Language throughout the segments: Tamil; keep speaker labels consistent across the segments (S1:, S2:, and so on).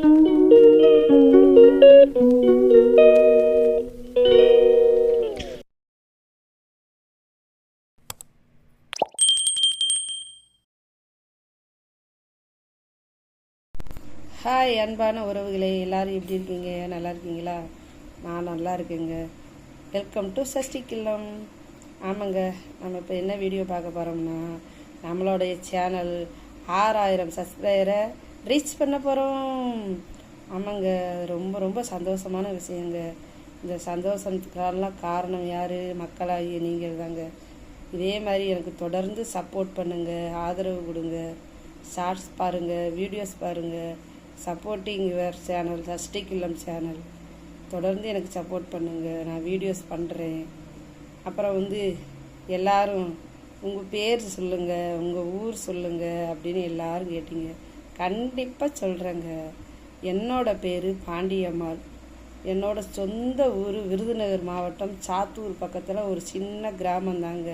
S1: ஹாய் அன்பான உறவுகளே எல்லோரும் எப்படி இருக்கீங்க நல்லா இருக்கீங்களா நான் நல்லா இருக்கேங்க வெல்கம் டு சஷ்டி கில்லம் ஆமாங்க நம்ம இப்போ என்ன வீடியோ பார்க்க போகிறோம்னா நம்மளுடைய சேனல் ஆறாயிரம் சப்ஸ்கிரைரை ரீச் பண்ண போகிறோம் ஆமாங்க ரொம்ப ரொம்ப சந்தோஷமான விஷயங்க இந்த சந்தோஷத்துக்கெல்லாம் காரணம் யார் மக்களாகிய நீங்கள் தாங்க இதே மாதிரி எனக்கு தொடர்ந்து சப்போர்ட் பண்ணுங்கள் ஆதரவு கொடுங்க ஷார்ட்ஸ் பாருங்கள் வீடியோஸ் பாருங்கள் சப்போர்ட்டிங் யுவர் சேனல் சஷ்டி இல்லம் சேனல் தொடர்ந்து எனக்கு சப்போர்ட் பண்ணுங்கள் நான் வீடியோஸ் பண்ணுறேன் அப்புறம் வந்து எல்லோரும் உங்கள் பேர் சொல்லுங்கள் உங்கள் ஊர் சொல்லுங்கள் அப்படின்னு எல்லோரும் கேட்டிங்க கண்டிப்பாக சொல்கிறேங்க என்னோட பேர் பாண்டியம்மாள் என்னோட சொந்த ஊர் விருதுநகர் மாவட்டம் சாத்தூர் பக்கத்தில் ஒரு சின்ன கிராமம் தாங்க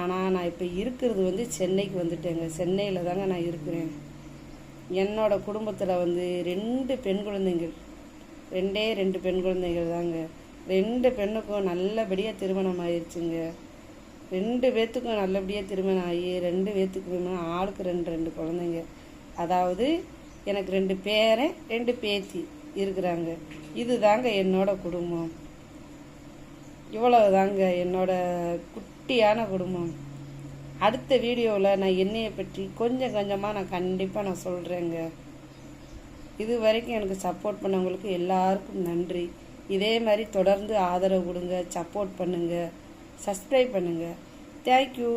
S1: ஆனால் நான் இப்போ இருக்கிறது வந்து சென்னைக்கு வந்துட்டேங்க சென்னையில் தாங்க நான் இருக்கிறேன் என்னோட குடும்பத்தில் வந்து ரெண்டு பெண் குழந்தைகள் ரெண்டே ரெண்டு பெண் குழந்தைகள் தாங்க ரெண்டு பெண்ணுக்கும் நல்லபடியாக திருமணம் ஆயிடுச்சுங்க ரெண்டு பேர்த்துக்கும் நல்லபடியாக திருமணம் ஆகி ரெண்டு பேத்துக்கு ஆளுக்கு ரெண்டு ரெண்டு குழந்தைங்க அதாவது எனக்கு ரெண்டு பேரன் ரெண்டு பேத்தி இருக்கிறாங்க இது தாங்க என்னோட குடும்பம் இவ்வளவு தாங்க என்னோட குட்டியான குடும்பம் அடுத்த வீடியோவில் நான் என்னையை பற்றி கொஞ்சம் கொஞ்சமாக நான் கண்டிப்பாக நான் சொல்கிறேங்க இது வரைக்கும் எனக்கு சப்போர்ட் பண்ணவங்களுக்கு எல்லாருக்கும் நன்றி இதே மாதிரி தொடர்ந்து ஆதரவு கொடுங்க சப்போர்ட் பண்ணுங்கள் சப்ஸ்கிரைப் பண்ணுங்கள் தேங்க்யூ